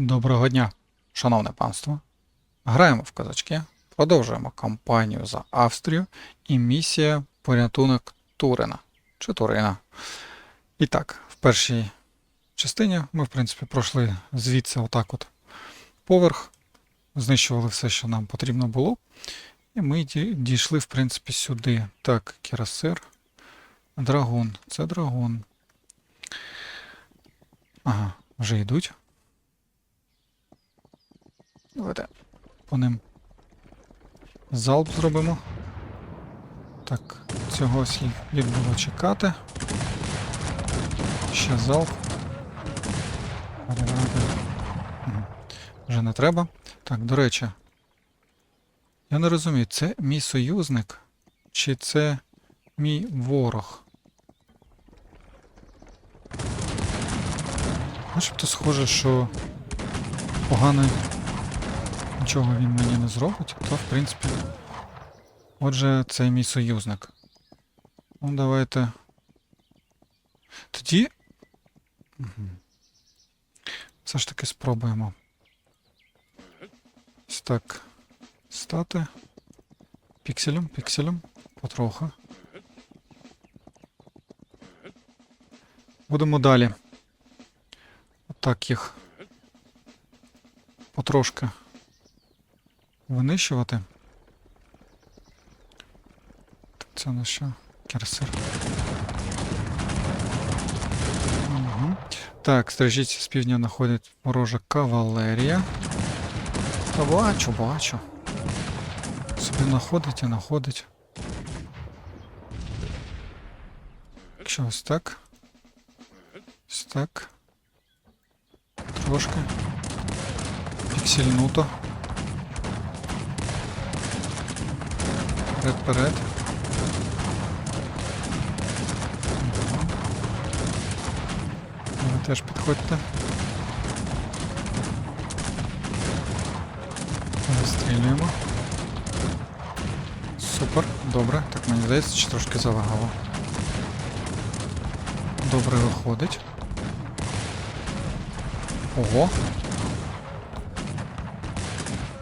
Доброго дня, шановне панство. Граємо в козачки, продовжуємо кампанію за Австрію і місія порятунок Турина чи Турина. І так, в першій частині ми, в принципі, пройшли звідси отак от поверх, знищували все, що нам потрібно було. І ми дійшли, в принципі, сюди. Так, Кірасир. Драгун. Це драгун. Ага, вже йдуть. Давайте по ним залп зробимо. Так, цього слід було чекати. Ще залп. Вже не треба. Так, до речі. Я не розумію, це мій союзник чи це мій ворог? Начебто схоже, що поганий нічого він мені не зробить, то в принципі. Отже, це мій союзник. Ну, давайте. Тоді. Мгм. Все ж таки спробуємо. Ось так. Стати. Пікселем, пікселем. Потроху. Будемо далі. Отак їх. Потрошки винищувати. Це на що? Керсер. Угу. Так, стрижіться з півдня знаходить ворожа кавалерія. Та бачу, бачу. Собі знаходить і знаходить. Якщо ось так. Ось так. Трошки. Піксельнуто. Вперед, вперед. Теж підходьте. Вистрілюємо. Супер, добре. Так мені здається, чи трошки залагало. Добре виходить. Ого.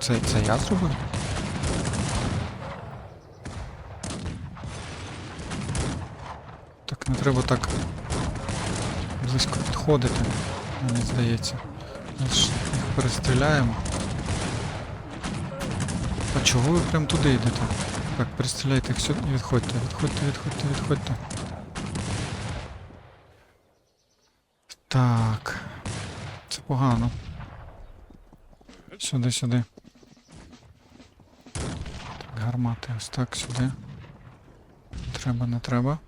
Це, це я зробив? Так, не треба так близько підходити, мені здається. Ми ж їх перестріляємо. А чого ви прям туди йдете? Так, перестріляйте сюди і відходьте, відходьте, відходьте, відходьте. Так. Це погано. Сюди, сюди. Так, гармати ось так сюди. Треба, не треба.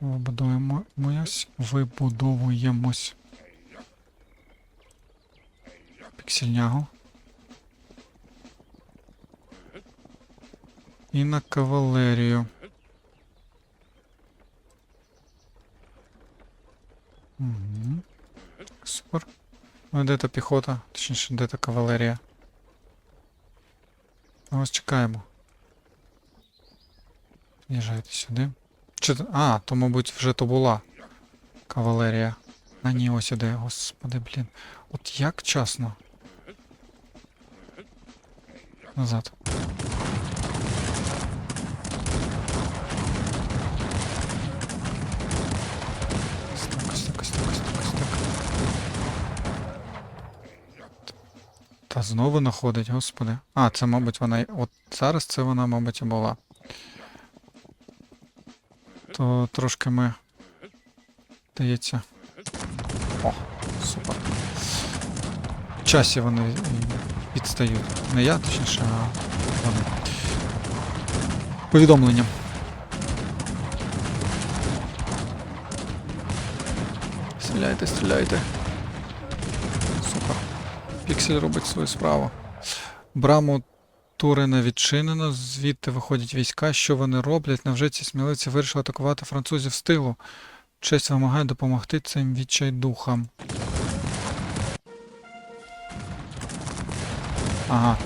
Вибудовуємось. Вибудовуємось. Піксельнягу. І на кавалерію. Угу. Супер. Ну, де та піхота? Точніше, де та кавалерія? Вас чекаємо. Їжджайте сюди. Чи... А, то, мабуть, вже то була кавалерія. А ні, ось іде, господи, блін. От як часно. Назад. Та знову находить, господи. А, це, мабуть, вона. От зараз це вона, мабуть, була. То трошки ми. Здається. О, супер. В часі вони і відстають. Не я, точніше, а вони. Повідомлення. Стріляйте, стріляйте. Супер. Піксель робить свою справу. Браму Турина відчинено, звідти виходять війська. Що вони роблять? Невже ці сміливці вирішили атакувати французів з тилу? Честь вимагає допомогти цим відчайдухам. Ага.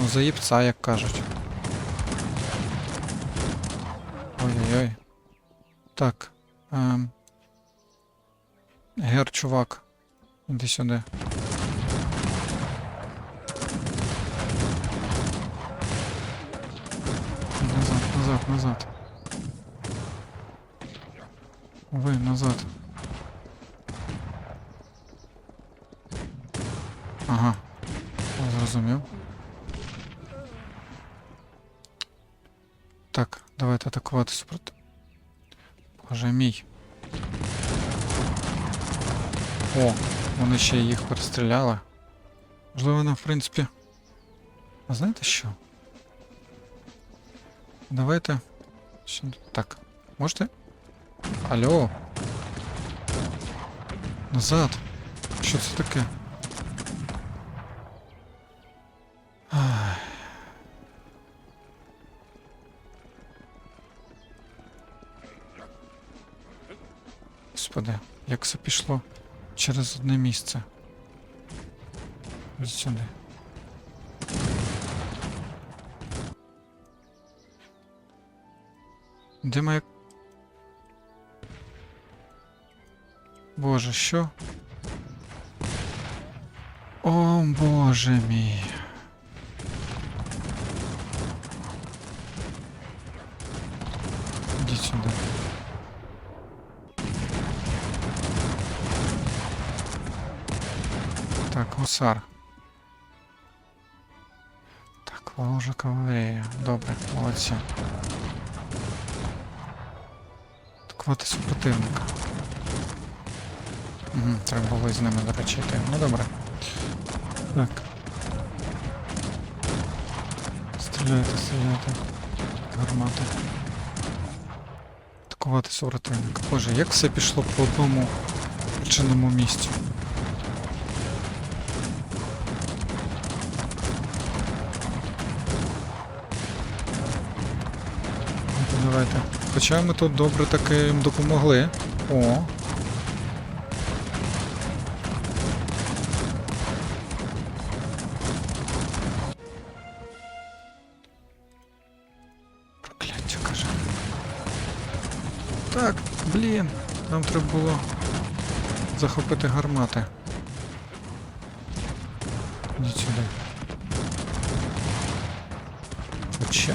Ну, заїбца, як кажуть. Ой-ой-ой. Так. Ем. Гер, чувак. Іди сюди. Назад, назад, назад. Ви назад. Ага. Зрозумів. Так, давайте атакувати супроти. Боже мій. О, вони ще їх перестріляли. Можливо, нам, в принципі. А знаєте що? Давайте. Так, можете? Алло. Назад. Що це таке? Ай. Господи, як це пішло через одне місце. Ось сюди. Де моя. Боже, що? О, боже мій. Іди сюди. Так, гусар. Так, ворожа кавалерія. Добре, молодці. Атакувати супротивника. Угу, треба було із ними, до. Ну добре. Так. Стріляйте, стріляйте. Гармати. Атакувати супротивника. Боже, як все пішло по одному причинному місцю. Ну, Давайте. Хоча ми тут добре таки їм допомогли. О. Прокляття каже. Так, блін. Нам треба було захопити гармати. Ідіть сюди. Хоча.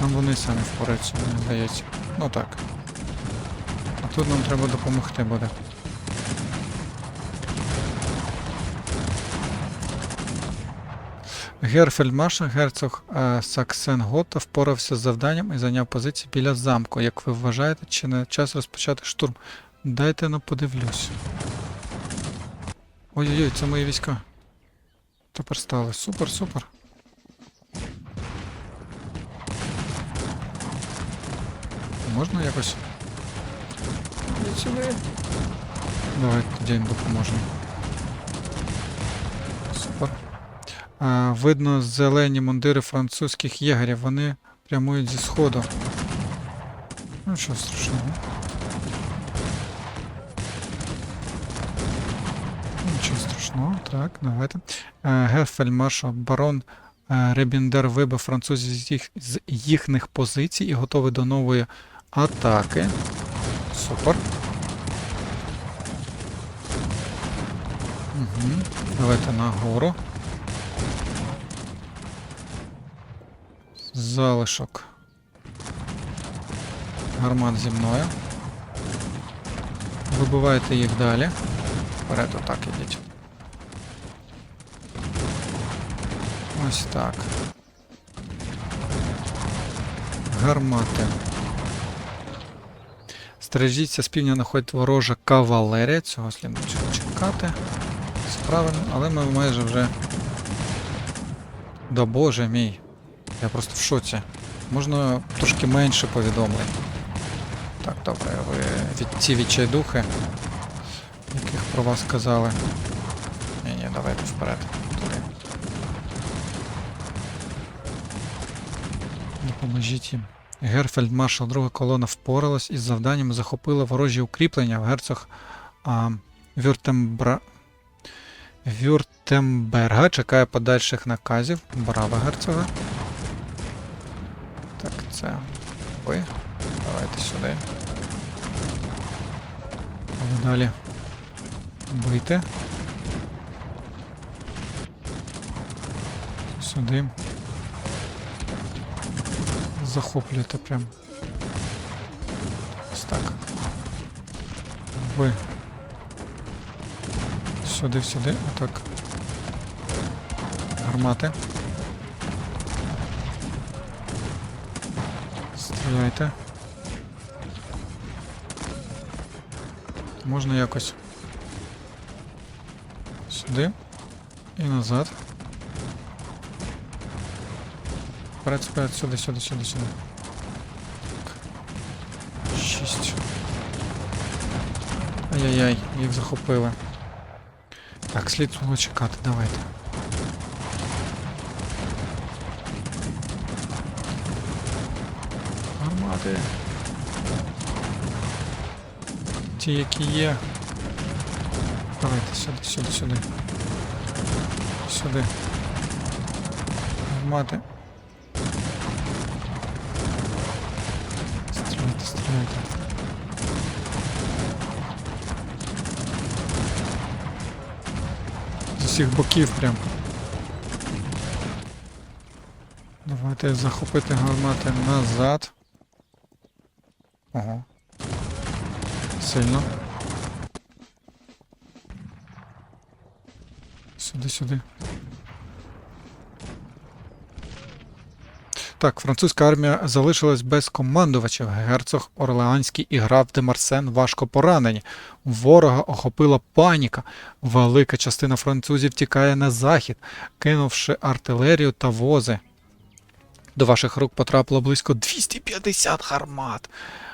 Там вони самі впораються, мені здається. Ну так. А тут нам треба допомогти буде. Герфельдмаршал герцог е, Саксен-Гота впорався з завданням і зайняв позиції біля замку. Як ви вважаєте, чи не час розпочати штурм? Дайте ну подивлюсь. Ой-ой-ой, це мої війська. Тепер стали. Супер, супер. Можна якось? Сюди. Давай тоді допоможемо. Супер. А, видно зелені мундири французьких єгерів. Вони прямують зі сходу. Ну, що страшного. Нічого страшного. Так, давайте. Е, Гефельмаршал барон е, Ребіндер вибив французів з їхніх позицій і готовий до нової атаки. Супер. Угу. Давайте нагору. Залишок. Гармат зі мною. Вибивайте їх далі. Вперед отак ідіть. Ось так. Гармати. Стережіться, з півдня находить ворожа кавалерія. Цього слід чекати. Це правильно, але ми майже вже. Да боже мій. Я просто в шоці. Можна трошки менше повідомлень. Так, добре, ви від ці відчайдухи, яких про вас казали. Ні, ні, давайте вперед. Туди. Допоможіть їм. Герфельдмаршал, друга колона впоралась із завданням і захопила ворожі укріплення. в Герцог а, Вюртембра... Вюртемберга чекає подальших наказів. Браво, герцога. Так, це ви. Давайте сюди. далі. Бийте. Сюди. Захоплюєте прям. Ось так. Ви. Сюди, сюди, отак. Гармати. Стріляйте. Можна якось сюди і назад. Вперед, вперед, сюди, сюди, сюди. Так. Шість. Ай-яй-яй, їх захопили. Так, слід було чекати, давайте. Гармати. Ті, які є. Давайте сюди, сюди, сюди. Сюди. Гармати. Стріляйте. З усіх боків прям. Давайте захопити гармати назад. Ого. Сильно. Сюди, сюди. Так, французька армія залишилась без командувачів. Герцог Орлеанський і граф де Марсен важко поранені. Ворога охопила паніка. Велика частина французів тікає на захід, кинувши артилерію та вози. До ваших рук потрапило близько 250 гармат,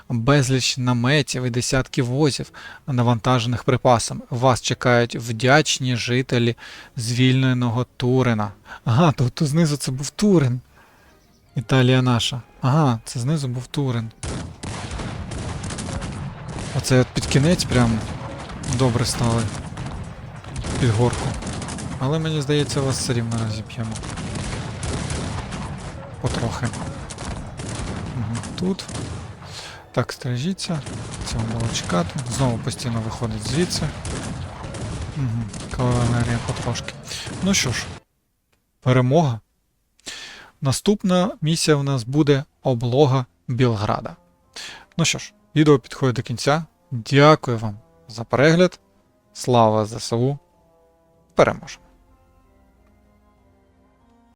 безліч наметів і десятки возів, навантажених припасами. Вас чекають вдячні жителі звільненого Турина. Ага, то, то знизу це був Турин. Італія наша. Ага, це знизу був Турин. Оце під кінець прям добре стали. Під горку. Але мені здається, вас все рівно розіб'ємо. Потрохи. Угу. Тут. Так, стережіться. Цього було чекати. Знову постійно виходить звідси. Угу. Кавалерія потрошки. Ну що ж, перемога. Наступна місія в нас буде облога Білграда. Ну що ж, відео підходить до кінця. Дякую вам за перегляд. Слава ЗСУ. Переможемо!